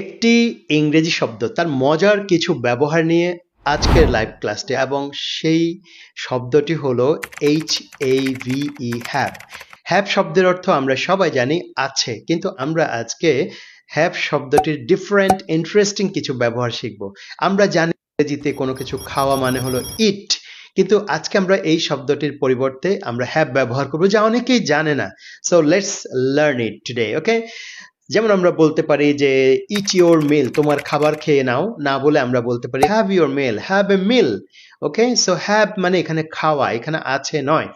একটি ইংরেজি শব্দ, তার মজার কিছু ব্যবহার নিয়ে আজকের লাইভ ক্লাসটি এবং সেই শব্দটি হলো H A V E have have শব্দের অর্থ আমরা সবাই জানি আছে, কিন্তু আমরা আজকে হ্যাভ শব্দটির ডিফারেন্ট ইন্টারেস্টিং কিছু ব্যবহার শিখব। আমরা জানি ইংরেজিতে কোনো কিছু খাওয়া মানে হলো ইট কিন্তু আজকে আমরা এই শব্দটির পরিবর্তে আমরা হ্যাভ ব্যবহার করব, যা অনেকেই জানে না। So let's learn it today okay যেমন আমরা বলতে পারি যে ইট ইওর মিল তোমার খাবার খেয়ে নাও, না বলে আমরা বলতে পারি have your meal have a meal okay so have মানে এখানে খাওয়া, এখানে আছে নয়।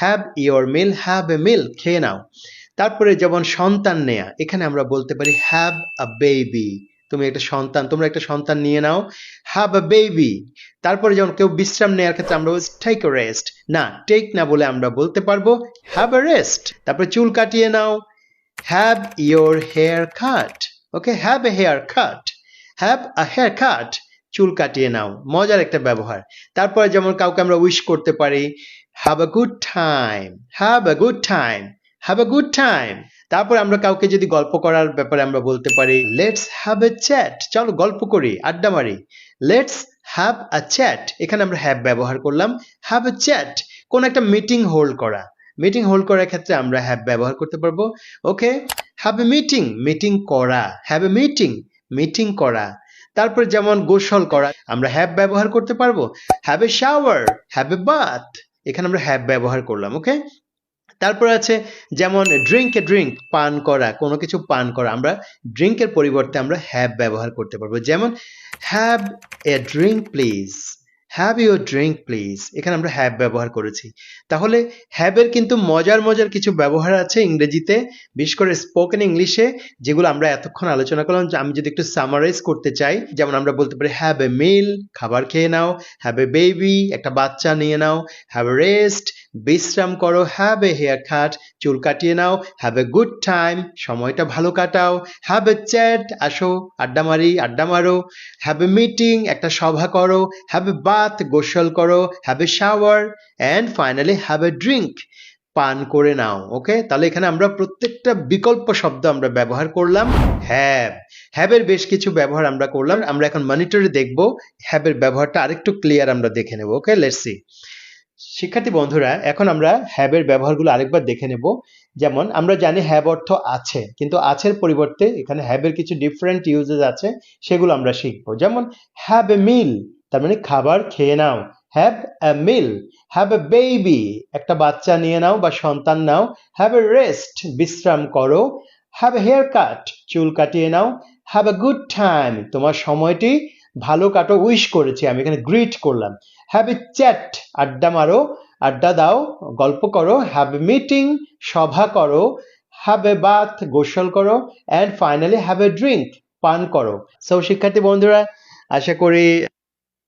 Have your meal have a meal খেয়ে নাও। তারপরে যেমন সন্তান নেয়া, এখানে আমরা বলতে পারি হ্যাভ আ বেবি তুমি একটা সন্তান, তোমরা একটা সন্তান নিয়ে নাও। হ্যাভ আ বেবি তারপরে যেমন কেউ বিশ্রাম নেওয়ার ক্ষেত্রে আমরা টেক রেস্ট না টেক না বলে আমরা বলতে পারব হ্যাভ আ রেস্ট তারপরে চুল কাটিয়ে নাও have your hair cut okay have a hair cut have a hair cut চুল কাটিয়ে নাও। মজার একটা ব্যবহার। তারপরে যেমন কাউকে আমরা উইশ করতে পারি have a good time have a good time have a good time তারপর আমরা কাউকে যদি গল্প করার ব্যাপারে আমরা বলতে পারি লেটস হ্যাভ এ চ্যাট চলো গল্প করি, আড্ডা মারি। লেটস হ্যাভ আ চ্যাট এখানে আমরা হ্যাভ ব্যবহার করলাম। হ্যাভ এ চ্যাট কোন একটা মিটিং হোল্ড করা। মিটিং হোল্ড করার ক্ষেত্রে আমরা হ্যাভ ব্যবহার করতে পারব। Okay have a meeting meeting করা। হ্যাভ এ মিটিং মিটিং করা। তারপর যেমন গোসল করা, আমরা হ্যাভ ব্যবহার করতে পারব। Have a shower have a bath এখানে আমরা হ্যাভ ব্যবহার করলাম ওকে তারপর আছে যেমন ড্রিঙ্ক এ ড্রিঙ্ক পান করা, কোনো কিছু পান করা। আমরা ড্রিঙ্কের পরিবর্তে আমরা হ্যাভ ব্যবহার করতে পারব। যেমন have a drink please have your drink please এখানে আমরা হ্যাভ ব্যবহার করেছি। তাহলে হ্যাভের কিন্তু মজার মজার কিছু ব্যবহার আছে ইংরেজিতে, বিশেষ করে স্পোকেন ইংলিশে যেগুলো আমরা এতক্ষণ আলোচনা করলাম। আমি যদি একটু সামারাইজ করতে চাই, যেমন আমরা বলতে পারি হ্যাভ এ মিল খাবার খেয়ে নাও। হ্যাভ এ বেবি একটা বাচ্চা নিয়ে নাও। হ্যাভ এ রেস্ট বিশ্রাম করো। হ্যাভ এ হেয়ার কাট চুল কাটিয়ে নাও। হ্যাভ এ গুড টাইম সময়টা ভালো কাটাও। হ্যাভ এ চ্যাট আসো, আড্ডা মারি, আড্ডা মারো। হ্যাভ এ মিটিং একটা সভা করো। হ্যাভ এ বাথ গোসল করো have a shower and finally have a drink পান করে নাও ওকে তাহলে এখানে আমরা প্রত্যেকটা বিকল্প শব্দ আমরা ব্যবহার করলাম হ্যাভ হ্যাভের বেশ কিছু ব্যবহার আমরা করলাম, আমরা এখন মনিটরে দেখব হ্যাভের ব্যবহারটা আরেকটু ক্লিয়ার আমরা দেখে নেব ওকে লেটস শিক্ষার্থী বন্ধুরা, এখন আমরা হ্যাবের ব্যবহারগুলো আরেকবার দেখে নেব। যেমন, আমরা জানি হ্যাব অর্থ আছে, কিন্তু আছের পরিবর্তে এখানে হ্যাবের কিছু ডিফারেন্ট ইউজেস আছে, সেগুলো আমরা শিখব। যেমন হ্যাভ এ মিল তার মানে খাবার খেয়ে নাও। Have a meal have a baby একটা বাচ্চা নিয়ে নাও বা সন্তান নাও। হ্যাভ এ রেস্ট বিশ্রাম করো। হ্যাভ এ হেয়ার কাট চুল কাটিয়ে নাও। হ্যাভ এ গুড টাইম তোমার সময়টি ভালো কাটো উইশ করেছি আমি, এখানে গ্রিট করলাম। হ্যাভ এ চ্যাট আড্ডা মারো, আড্ডা দাও, গল্প করো হ্যাভ এ মিটিং সভা করো। হ্যাভ এ বাথ গোসল করো। And finally have a drink পান করো। সো শিক্ষার্থী বন্ধুরা, আশা করি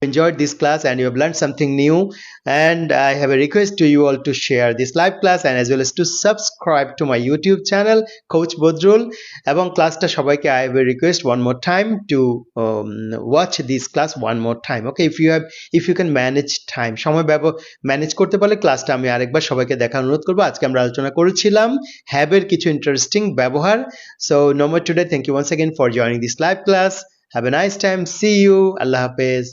enjoyed this class and you have learned something new and i have a request to you all to share this live class and as well as to subscribe to my youtube channel coach bodrul এবং ক্লাসটা সবাইকে i have a request one more time to um, watch this class one more time okay if you have if you can manage time সময় ব্যব manage করতে পারলে ক্লাসটা আমি আরেকবার সবাইকে দেখার অনুরোধ করব আজকে আমরা আলোচনা করেছিলাম হ্যাভ এর কিছু ইন্টারেস্টিং ব্যবহার so no more today thank you once again for joining this live class have a nice time see you allah hafiz